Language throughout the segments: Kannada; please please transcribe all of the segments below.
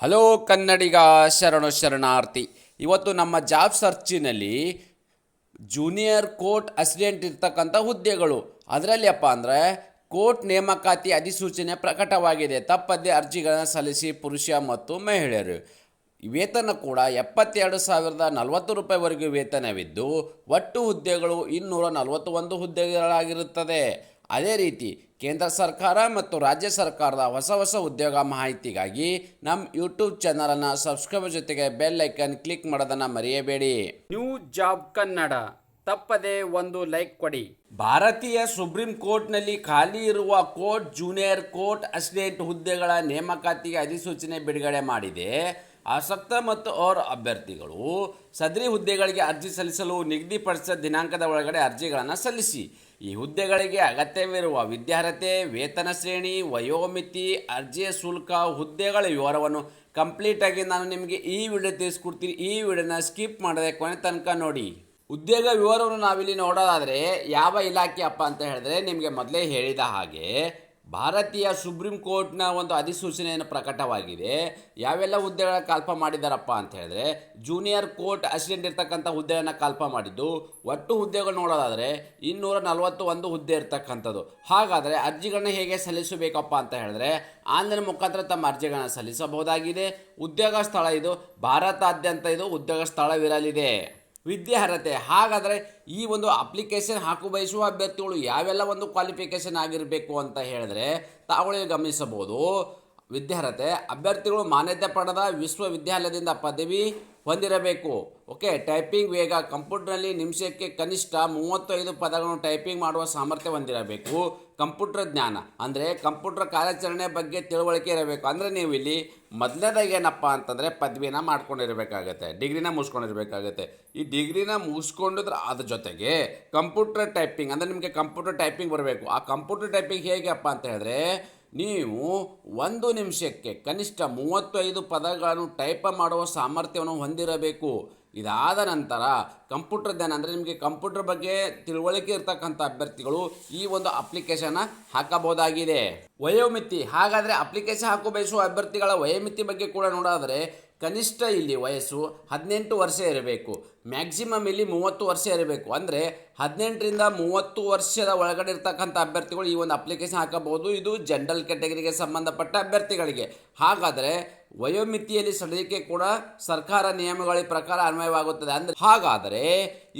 ಹಲೋ ಕನ್ನಡಿಗ ಶರಣು ಶರಣಾರ್ಥಿ. ಇವತ್ತು ನಮ್ಮ ಜಾಬ್ ಸರ್ಚಿನಲ್ಲಿ ಜೂನಿಯರ್ ಕೋರ್ಟ್ ಅಸಿಡೆಂಟ್ ಇರ್ತಕ್ಕಂಥ ಹುದ್ದೆಗಳು. ಅದರಲ್ಲಿ ಅಪ್ಪ ಅಂದರೆ ಕೋರ್ಟ್ ನೇಮಕಾತಿ ಅಧಿಸೂಚನೆ ಪ್ರಕಟವಾಗಿದೆ. ತಪ್ಪದೇ ಅರ್ಜಿಗಳನ್ನು ಸಲ್ಲಿಸಿ ಪುರುಷ ಮತ್ತು ಮಹಿಳೆಯರು. ವೇತನ ಕೂಡ ಎಪ್ಪತ್ತೆರಡು ಸಾವಿರದ ನಲವತ್ತು ರೂಪಾಯಿವರೆಗೂ ವೇತನವಿದ್ದು, ಒಟ್ಟು ಹುದ್ದೆಗಳು ಇನ್ನೂರ ನಲವತ್ತೊಂದು ಹುದ್ದೆಗಳಾಗಿರುತ್ತದೆ. ಅದೇ ರೀತಿ ಕೇಂದ್ರ ಸರ್ಕಾರ ಮತ್ತು ರಾಜ್ಯ ಸರ್ಕಾರದ ಹೊಸ ಹೊಸ ಉದ್ಯೋಗ ಮಾಹಿತಿಗಾಗಿ ನಮ್ಮ ಯೂಟ್ಯೂಬ್ ಚಾನಲನ್ನು ಸಬ್ಸ್ಕ್ರೈಬ್ ಜೊತೆಗೆ ಬೆಲ್ ಐಕನ್ ಕ್ಲಿಕ್ ಮಾಡೋದನ್ನು ಮರೆಯಬೇಡಿ. New job Kannada. ತಪ್ಪದೆ ಒಂದು ಲೈಕ್ ಕೊಡಿ. ಭಾರತೀಯ ಸುಪ್ರೀಂ ಕೋರ್ಟ್ನಲ್ಲಿ ಖಾಲಿ ಇರುವ ಕೋರ್ಟ್ ಜೂನಿಯರ್ ಕೋರ್ಟ್ ಅಸಿಸ್ಟೆಂಟ್ ಹುದ್ದೆಗಳ ನೇಮಕಾತಿಗೆ ಅಧಿಸೂಚನೆ ಬಿಡುಗಡೆ ಮಾಡಿದೆ. ಆಸಕ್ತ ಮತ್ತು ಅವರ ಅಭ್ಯರ್ಥಿಗಳು ಸದ್ರಿ ಹುದ್ದೆಗಳಿಗೆ ಅರ್ಜಿ ಸಲ್ಲಿಸಲು ನಿಗದಿಪಡಿಸಿದ ದಿನಾಂಕದ ಒಳಗಡೆ ಅರ್ಜಿಗಳನ್ನು ಸಲ್ಲಿಸಿ. ಈ ಹುದ್ದೆಗಳಿಗೆ ಅಗತ್ಯವಿರುವ ವಿದ್ಯಾರ್ಹತೆ, ವೇತನ ಶ್ರೇಣಿ, ವಯೋಮಿತಿ, ಅರ್ಜಿಯ ಶುಲ್ಕ, ಹುದ್ದೆಗಳ ವಿವರವನ್ನು ಕಂಪ್ಲೀಟಾಗಿ ನಾನು ನಿಮಗೆ ಈ ವಿಡಿಯೋ ತಿಳಿಸ್ಕೊಡ್ತೀನಿ. ಈ ವಿಡಿಯೋನ ಸ್ಕಿಪ್ ಮಾಡದೆ ಕೊನೆ ತನಕ ನೋಡಿ. ಉದ್ಯೋಗ ವಿವರವನ್ನು ನಾವಿಲ್ಲಿ ನೋಡೋದಾದರೆ ಯಾವ ಇಲಾಖೆ ಅಪ್ಪ ಅಂತ ಹೇಳಿದ್ರೆ ನಿಮಗೆ ಮೊದಲೇ ಹೇಳಿದ ಹಾಗೆ ಭಾರತೀಯ ಸುಪ್ರೀಂ ಕೋರ್ಟ್ನ ಒಂದು ಅಧಿಸೂಚನೆಯನ್ನು ಪ್ರಕಟವಾಗಿದೆ. ಯಾವೆಲ್ಲ ಹುದ್ದೆಗಳ ಕಲ್ಪ ಮಾಡಿದ್ದಾರಪ್ಪ ಅಂತ ಹೇಳಿದ್ರೆ, ಜೂನಿಯರ್ ಕೋರ್ಟ್ ಅಸಿಸ್ಟೆಂಟ್ ಇರ್ತಕ್ಕಂಥ ಹುದ್ದೆಯನ್ನು ಕಲ್ಪ ಮಾಡಿದ್ದು, ಒಟ್ಟು ಹುದ್ದೆಗಳು ನೋಡೋದಾದರೆ ಇನ್ನೂರ ನಲವತ್ತು ಒಂದು ಹುದ್ದೆ ಇರ್ತಕ್ಕಂಥದ್ದು. ಹಾಗಾದರೆ ಅರ್ಜಿಗಳನ್ನ ಹೇಗೆ ಸಲ್ಲಿಸಬೇಕಪ್ಪ ಅಂತ ಹೇಳಿದ್ರೆ, ಆನ್ಲೈನ್ ಮುಖಾಂತರ ತಮ್ಮ ಅರ್ಜಿಗಳನ್ನು ಸಲ್ಲಿಸಬಹುದಾಗಿದೆ. ಉದ್ಯೋಗ ಸ್ಥಳ ಇದು, ಭಾರತಾದ್ಯಂತ ಇದು ಉದ್ಯೋಗ ಸ್ಥಳವಿರಲಿದೆ. ವಿದ್ಯಾರ್ಹತೆ. ಹಾಗಾದರೆ ಈ ಒಂದು ಅಪ್ಲಿಕೇಶನ್ ಹಾಕು ಬಯಸುವ ಅಭ್ಯರ್ಥಿಗಳು ಯಾವೆಲ್ಲ ಒಂದು ಕ್ವಾಲಿಫಿಕೇಷನ್ ಆಗಿರಬೇಕು ಅಂತ ಹೇಳಿದ್ರೆ ತಾವುಗಳು ಗಮನಿಸಬಹುದು. ವಿದ್ಯಾರ್ಹತೆ, ಅಭ್ಯರ್ಥಿಗಳು ಮಾನ್ಯತೆ ಪಡೆದ ವಿಶ್ವವಿದ್ಯಾಲಯದಿಂದ ಪದವಿ ಹೊಂದಿರಬೇಕು. ಓಕೆ ಟೈಪಿಂಗ್ ವೇಗ ಕಂಪ್ಯೂಟರ್ನಲ್ಲಿ ನಿಮಿಷಕ್ಕೆ ಕನಿಷ್ಠ ಮೂವತ್ತೈದು ಪದಗಳನ್ನು ಟೈಪಿಂಗ್ ಮಾಡುವ ಸಾಮರ್ಥ್ಯ ಹೊಂದಿರಬೇಕು. ಕಂಪ್ಯೂಟರ್ ಜ್ಞಾನ. ಅಂದರೆ ಕಂಪ್ಯೂಟರ್ ಕಾರ್ಯಾಚರಣೆ ಬಗ್ಗೆ ತಿಳುವಳಿಕೆ ಇರಬೇಕು. ಅಂದರೆ ನೀವು ಇಲ್ಲಿ ಮೊದಲನೇದಾಗಿ ಏನಪ್ಪ ಅಂತಂದರೆ ಪದವಿನ ಮಾಡ್ಕೊಂಡಿರಬೇಕಾಗತ್ತೆ, ಡಿಗ್ರಿನ ಮುಗಿಸ್ಕೊಂಡಿರ್ಬೇಕಾಗತ್ತೆ. ಈ ಡಿಗ್ರಿನ ಮುಗಿಸ್ಕೊಂಡಿದ್ರೆ ಅದ್ರ ಜೊತೆಗೆ ಕಂಪ್ಯೂಟರ್ ಟೈಪಿಂಗ್, ಅಂದರೆ ನಿಮಗೆ ಕಂಪ್ಯೂಟರ್ ಟೈಪಿಂಗ್ ಬರಬೇಕು. ಆ ಕಂಪ್ಯೂಟರ್ ಟೈಪಿಂಗ್ ಹೇಗಪ್ಪ ಅಂತ ಹೇಳಿದ್ರೆ ನೀವು ಒಂದು ನಿಮಿಷಕ್ಕೆ ಕನಿಷ್ಠ ಮೂವತ್ತೈದು ಪದಗಳನ್ನು ಟೈಪ್ ಮಾಡುವ ಸಾಮರ್ಥ್ಯವನ್ನು ಹೊಂದಿರಬೇಕು. ಇದಾದ ನಂತರ ಕಂಪ್ಯೂಟರ್ ಜ್ಞಾನ ಅಂದರೆ ನಿಮಗೆ ಕಂಪ್ಯೂಟರ್ ಬಗ್ಗೆ ತಿಳುವಳಿಕೆ ಇರ್ತಕ್ಕಂಥ ಅಭ್ಯರ್ಥಿಗಳು ಈ ಒಂದು ಅಪ್ಲಿಕೇಶನ್ನ ಹಾಕಬಹುದಾಗಿದೆ. ವಯೋಮಿತಿ, ಹಾಗಾದರೆ ಅಪ್ಲಿಕೇಶನ್ ಹಾಕೋ ಬಯಸುವ ಅಭ್ಯರ್ಥಿಗಳ ವಯೋಮಿತಿ ಬಗ್ಗೆ ಕೂಡ ನೋಡೋದಾದರೆ ಕನಿಷ್ಠ ಇಲ್ಲಿ ವಯಸ್ಸು ಹದಿನೆಂಟು ವರ್ಷ ಇರಬೇಕು. ಮ್ಯಾಕ್ಸಿಮಮ್ ಇಲ್ಲಿ ಮೂವತ್ತು ವರ್ಷ ಇರಬೇಕು. ಅಂದರೆ ಹದಿನೆಂಟರಿಂದ ಮೂವತ್ತು ವರ್ಷದ ಒಳಗಡೆ ಇರ್ತಕ್ಕಂಥ ಅಭ್ಯರ್ಥಿಗಳು ಈ ಒಂದು ಅಪ್ಲಿಕೇಶನ್ ಹಾಕಬಹುದು. ಇದು ಜನರಲ್ ಕ್ಯಾಟಗರಿಗೆ ಸಂಬಂಧಪಟ್ಟ ಅಭ್ಯರ್ಥಿಗಳಿಗೆ. ಹಾಗಾದರೆ ವಯೋಮಿತಿಯಲ್ಲಿ ಸಡಿಲಿಕೆ ಕೂಡ ಸರ್ಕಾರ ನಿಯಮಗಳ ಪ್ರಕಾರ ಅನ್ವಯವಾಗುತ್ತದೆ. ಅಂದರೆ ಹಾಗಾದರೆ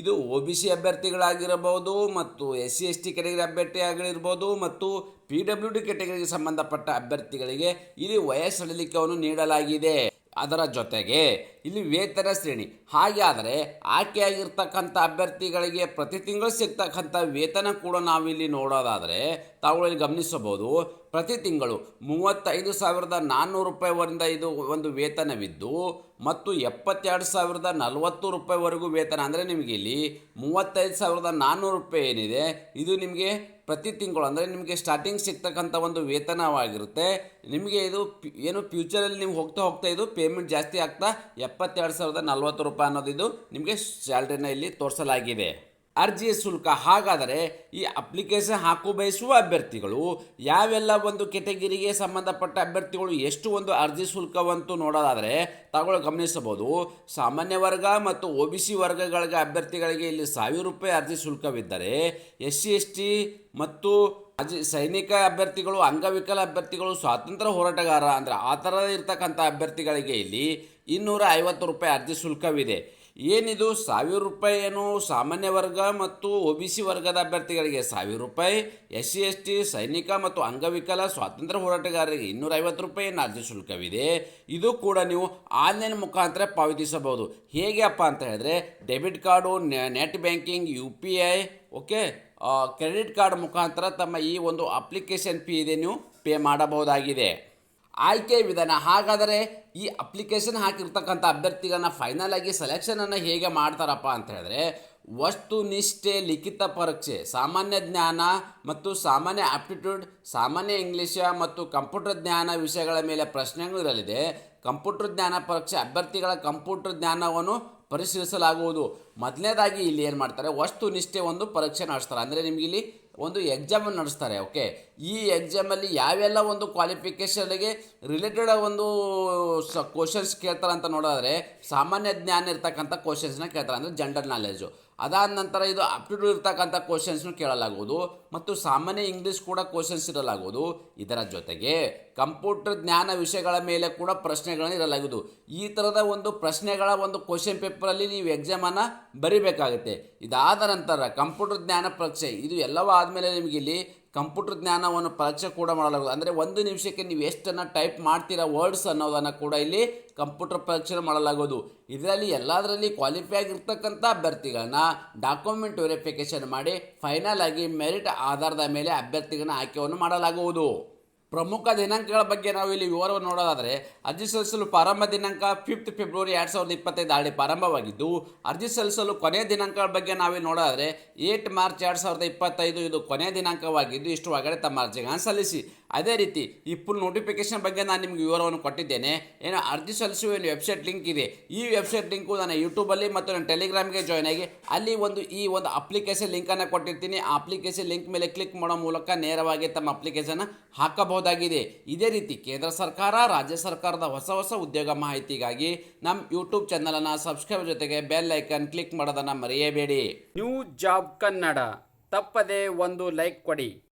ಇದು ಒ ಬಿ ಸಿ ಅಭ್ಯರ್ಥಿಗಳಾಗಿರಬಹುದು ಮತ್ತು S C S T category ಅಭ್ಯರ್ಥಿಯಾಗಿರ್ಬೋದು ಮತ್ತು ಪಿ ಡಬ್ಲ್ಯೂ ಡಿ ಕೆಟಗರಿಗೆ ಸಂಬಂಧಪಟ್ಟ ಅಭ್ಯರ್ಥಿಗಳಿಗೆ ಇಲ್ಲಿ ವಯಸ್ಸು ನೀಡಲಾಗಿದೆ. ಅದರ ಜೊತೆಗೆ ಇಲ್ಲಿ ವೇತನ ಶ್ರೇಣಿ. ಹಾಗೆ ಆದರೆ ಆಯ್ಕೆಯಾಗಿರ್ತಕ್ಕಂಥ ಅಭ್ಯರ್ಥಿಗಳಿಗೆ ಪ್ರತಿ ತಿಂಗಳು ಸಿಗ್ತಕ್ಕಂಥ ವೇತನ ಕೂಡ ನಾವಿಲ್ಲಿ ನೋಡೋದಾದರೆ ತಾವುಗಳಲ್ಲಿ ಗಮನಿಸಬಹುದು. ಪ್ರತಿ ತಿಂಗಳು ಮೂವತ್ತೈದು ಸಾವಿರದ ನಾನ್ನೂರು ರೂಪಾಯಿವರಿಂದ ಇದು ಒಂದು ವೇತನವಿದ್ದು, ಮತ್ತು ಎಪ್ಪತ್ತೆರಡು ಸಾವಿರದ ನಲವತ್ತು ರೂಪಾಯಿವರೆಗೂ ವೇತನ ಅಂದರೆ ನಿಮಗೆ ಇಲ್ಲಿ ಮೂವತ್ತೈದು ಸಾವಿರದ ನಾನ್ನೂರು ರೂಪಾಯಿ ಏನಿದೆ, ಇದು ನಿಮಗೆ ಪ್ರತಿ ತಿಂಗಳು ಅಂದರೆ ನಿಮಗೆ ಸ್ಟಾರ್ಟಿಂಗ್ ಸಿಗ್ತಕ್ಕಂಥ ಒಂದು ವೇತನವಾಗಿರುತ್ತೆ. ನಿಮಗೆ ಇದು ಏನು ಫ್ಯೂಚರಲ್ಲಿ ನೀವು ಹೋಗ್ತಾ ಹೋಗ್ತಾ ಇದು ಪೇಮೆಂಟ್ ಜಾಸ್ತಿ ಆಗ್ತಾ ಎಪ್ಪತ್ತೆರಡು ಸಾವಿರದ ನಲ್ವತ್ತು ರೂಪಾಯಿ ಅನ್ನೋದು ನಿಮಗೆ ಸ್ಯಾಲ್ರಿನ ಇಲ್ಲಿ ತೋರಿಸಲಾಗಿದೆ. ಅರ್ಜಿಯ ಶುಲ್ಕ ಹಾಗಾದರೆ ಈ ಅಪ್ಲಿಕೇಶನ್ ಹಾಕು ಬಯಸುವ ಅಭ್ಯರ್ಥಿಗಳು ಯಾವೆಲ್ಲ ಒಂದು ಕೆಟಗಿರಿಗೆ ಸಂಬಂಧಪಟ್ಟ ಅಭ್ಯರ್ಥಿಗಳು ಎಷ್ಟು ಒಂದು ಅರ್ಜಿ ಶುಲ್ಕವಂತೂ ನೋಡೋದಾದರೆ ತಗೊಳ್ಳಿ ಗಮನಿಸಬಹುದು. ಸಾಮಾನ್ಯ ವರ್ಗ ಮತ್ತು ಒ ಬಿ ಸಿ ವರ್ಗಗಳಿಗೆ ಅಭ್ಯರ್ಥಿಗಳಿಗೆ ಇಲ್ಲಿ ಸಾವಿರ ರೂಪಾಯಿ ಅರ್ಜಿ ಶುಲ್ಕವಿದ್ದರೆ ಎಸ್ ಸಿ, ಎಸ್ ಟಿ ಮತ್ತು ಅಜಿ ಸೈನಿಕ ಅಭ್ಯರ್ಥಿಗಳು, ಅಂಗವಿಕಲ ಅಭ್ಯರ್ಥಿಗಳು, ಸ್ವಾತಂತ್ರ್ಯ ಹೋರಾಟಗಾರ ಅಂದರೆ ಆ ಥರ ಇರ್ತಕ್ಕಂಥ ಅಭ್ಯರ್ಥಿಗಳಿಗೆ ಇಲ್ಲಿ ಇನ್ನೂರ ಐವತ್ತು ರೂಪಾಯಿ ಅರ್ಜಿ ಶುಲ್ಕವಿದೆ. ಏನಿದು? ಸಾವಿರ ರೂಪಾಯಿ ಏನು? ಸಾಮಾನ್ಯ ವರ್ಗ ಮತ್ತು ಒ ಬಿ ಸಿ ವರ್ಗದ ಅಭ್ಯರ್ಥಿಗಳಿಗೆ ಸಾವಿರ ರೂಪಾಯಿ, ಎಸ್ ಸಿ, ಎಸ್ ಟಿ, ಸೈನಿಕ ಮತ್ತು ಅಂಗವಿಕಲ ಸ್ವಾತಂತ್ರ್ಯ ಹೋರಾಟಗಾರರಿಗೆ ಇನ್ನೂರ ಐವತ್ತು ರೂಪಾಯಿ ಏನು ಅರ್ಜಿ ಶುಲ್ಕವಿದೆ? ಇದು ಕೂಡ ನೀವು ಆನ್ಲೈನ್ ಮುಖಾಂತರ ಪಾವತಿಸಬಹುದು. ಹೇಗೆ ಅಪ್ಪ ಅಂತ ಹೇಳಿದ್ರೆ, debit card net banking, U P I, okay? Credit card ಮುಖಾಂತರ ತಮ್ಮ ಈ ಒಂದು ಅಪ್ಲಿಕೇಶನ್ ಫೀ ಇದೆ ನೀವು ಪೇ ಮಾಡಬಹುದಾಗಿದೆ. ಆಯ್ಕೆ ವಿಧಾನ, ಹಾಗಾದರೆ ಈ ಅಪ್ಲಿಕೇಶನ್ ಹಾಕಿರ್ತಕ್ಕಂಥ ಅಭ್ಯರ್ಥಿಗಳನ್ನ ಫೈನಲ್ ಆಗಿ ಸೆಲೆಕ್ಷನನ್ನು ಹೇಗೆ ಮಾಡ್ತಾರಪ್ಪ ಅಂತ ಹೇಳಿದ್ರೆ ವಸ್ತುನಿಷ್ಠೆ ಲಿಖಿತ ಪರೀಕ್ಷೆ, ಸಾಮಾನ್ಯ ಜ್ಞಾನ ಮತ್ತು ಸಾಮಾನ್ಯ ಆಪ್ಟಿಟ್ಯೂಡ್ ಸಾಮಾನ್ಯ ಇಂಗ್ಲೀಷ ಮತ್ತು ಕಂಪ್ಯೂಟರ್ ಜ್ಞಾನ ವಿಷಯಗಳ ಮೇಲೆ ಪ್ರಶ್ನೆಗಳು ಇರಲಿದೆ. ಕಂಪ್ಯೂಟರ್ ಜ್ಞಾನ ಪರೀಕ್ಷೆ, ಅಭ್ಯರ್ಥಿಗಳ ಕಂಪ್ಯೂಟರ್ ಜ್ಞಾನವನ್ನು ಪರಿಶೀಲಿಸಲಾಗುವುದು. ಮೊದಲನೇದಾಗಿ ಇಲ್ಲಿ ಏನು ಮಾಡ್ತಾರೆ? ವಸ್ತುನಿಷ್ಠೆ ಒಂದು ಪರೀಕ್ಷೆ ನಡೆಸ್ತಾರೆ. ಅಂದರೆ ನಿಮಗೆ ಇಲ್ಲಿ ಒಂದು ಎಕ್ಸಾಮನ್ನು ನಡೆಸ್ತಾರೆ ಓಕೆ ಈ ಎಕ್ಸಾಮಲ್ಲಿ ಯಾವೆಲ್ಲ ಒಂದು ಕ್ವಾಲಿಫಿಕೇಷನ್ಗೆ ರಿಲೇಟೆಡ್ ಒಂದು ಸ ಕ್ವಶನ್ಸ್ ಕೇಳ್ತಾರೆ ಅಂತ ನೋಡೋದಾದ್ರೆ, ಸಾಮಾನ್ಯ ಜ್ಞಾನ ಇರ್ತಕ್ಕಂಥ ಕ್ವಶನ್ಸ್ನ ಕೇಳ್ತಾರೆ. ಅಂದರೆ ಜನರಲ್ ನಾಲೆಜು ಅದಾದ ನಂತರ ಇದು ಅಪ್ ಟು ಡೂ ಇರ್ತಕ್ಕಂಥ ಕ್ವಶನ್ಸ್ನು ಕೇಳಲಾಗುವುದು ಮತ್ತು ಸಾಮಾನ್ಯ ಇಂಗ್ಲೀಷ್ ಕೂಡ ಕ್ವಶನ್ಸ್ ಇರಲಾಗುವುದು. ಇದರ ಜೊತೆಗೆ ಕಂಪ್ಯೂಟರ್ ಜ್ಞಾನ ವಿಷಯಗಳ ಮೇಲೆ ಕೂಡ ಪ್ರಶ್ನೆಗಳನ್ನು ಇರಲಾಗುವುದು. ಈ ಥರದ ಒಂದು ಪ್ರಶ್ನೆಗಳ ಒಂದು ಕ್ವಶನ್ ಪೇಪರಲ್ಲಿ ನೀವು ಎಕ್ಸಾಮನ್ನು ಬರಿಬೇಕಾಗುತ್ತೆ. ಇದಾದ ನಂತರ ಕಂಪ್ಯೂಟರ್ ಜ್ಞಾನ ಪರೀಕ್ಷೆ, ಇದು ಎಲ್ಲವೂ ಆದಮೇಲೆ ನಿಮಗೆ ಇಲ್ಲಿ ಕಂಪ್ಯೂಟರ್ ಜ್ಞಾನವನ್ನು ಪರೀಕ್ಷೆ ಕೂಡ ಮಾಡಲಾಗುವುದು. ಅಂದರೆ ಒಂದು ನಿಮಿಷಕ್ಕೆ ನೀವು ಎಷ್ಟನ್ನು ಟೈಪ್ ಮಾಡ್ತೀರಾ ವರ್ಡ್ಸ್ ಅನ್ನೋದನ್ನು ಕೂಡ ಇಲ್ಲಿ ಕಂಪ್ಯೂಟರ್ ಪರೀಕ್ಷೆ ಮಾಡಲಾಗೋದು ಇದರಲ್ಲಿ ಎಲ್ಲದರಲ್ಲಿ ಕ್ವಾಲಿಫೈ ಆಗಿರ್ತಕ್ಕಂಥ ಅಭ್ಯರ್ಥಿಗಳನ್ನ ಡಾಕ್ಯುಮೆಂಟ್ ವೆರಿಫಿಕೇಷನ್ ಮಾಡಿ ಫೈನಲ್ ಆಗಿ ಮೆರಿಟ್ ಆಧಾರದ ಮೇಲೆ ಅಭ್ಯರ್ಥಿಗಳನ್ನ ಆಯ್ಕೆಯನ್ನು ಮಾಡಲಾಗುವುದು. ಪ್ರಮುಖ ದಿನಾಂಕಗಳ ಬಗ್ಗೆ ನಾವು ಇಲ್ಲಿ ವಿವರವನ್ನು ನೋಡೋದಾದರೆ ಅರ್ಜಿ ಸಲ್ಲಿಸಲು ಪ್ರಾರಂಭ ದಿನಾಂಕ ಫಿಫ್ತ್ ಫೆಬ್ರವರಿ ಎರಡು ಸಾವಿರದ ಇಪ್ಪತ್ತೈದು ಹಳ್ಳಿ ಪ್ರಾರಂಭವಾಗಿದ್ದು, ಅರ್ಜಿ ಸಲ್ಲಿಸಲು ಕೊನೆಯ ದಿನಾಂಕಗಳ ಬಗ್ಗೆ ನಾವಿಲ್ಲಿ ನೋಡೋದಾದರೆ ಏಟ್ ಮಾರ್ಚ್ ಎರಡು ಸಾವಿರದ ಇಪ್ಪತ್ತೈದು ಇದು ಕೊನೆಯ ದಿನಾಂಕವಾಗಿದ್ದು, ಇಷ್ಟು ಒಳಗಡೆ ತಮ್ಮ ಅರ್ಜಿಗಳನ್ನು ಸಲ್ಲಿಸಿ. ಅದೇ ರೀತಿ ಈ ಫುಲ್ ನೋಟಿಫಿಕೇಶನ್ ಬಗ್ಗೆ ನಾನು ನಿಮಗೆ ವಿವರವನ್ನು ಕೊಟ್ಟಿದ್ದೇನೆ. ಏನೋ ಅರ್ಜಿ ಸಲ್ಲಿಸುವ ಏನು ವೆಬ್ಸೈಟ್ ಲಿಂಕ್ ಇದೆ. ಈ ವೆಬ್ಸೈಟ್ ಲಿಂಕು ನಾನು ಯೂಟ್ಯೂಬಲ್ಲಿ ಮತ್ತು ನನ್ನ ಟೆಲಿಗ್ರಾಮ್ಗೆ ಜಾಯ್ನ್ ಆಗಿ ಅಲ್ಲಿ ಒಂದು ಈ ಒಂದು ಅಪ್ಲಿಕೇಶನ್ ಲಿಂಕನ್ನು ಕೊಟ್ಟಿರ್ತೀನಿ. ಆ ಅಪ್ಲಿಕೇಶನ್ ಲಿಂಕ್ ಮೇಲೆ ಕ್ಲಿಕ್ ಮಾಡೋ ಮೂಲಕ ನೇರವಾಗಿ ತಮ್ಮ ಅಪ್ಲಿಕೇಶನ್ ಹಾಕಬಹುದಾಗಿದೆ. ಇದೇ ರೀತಿ ಕೇಂದ್ರ ಸರ್ಕಾರ, ರಾಜ್ಯ ಸರ್ಕಾರದ ಹೊಸ ಹೊಸ ಉದ್ಯೋಗ ಮಾಹಿತಿಗಾಗಿ ನಮ್ಮ ಯೂಟ್ಯೂಬ್ ಚಾನಲನ್ನು ಸಬ್ಸ್ಕ್ರೈಬ್ ಜೊತೆಗೆ ಬೆಲ್ ಐಕನ್ ಕ್ಲಿಕ್ ಮಾಡೋದನ್ನು ಮರೆಯಬೇಡಿ. ನ್ಯೂ ಜಾಬ್ ಕನ್ನಡ ತಪ್ಪದೆ ಒಂದು ಲೈಕ್ ಕೊಡಿ.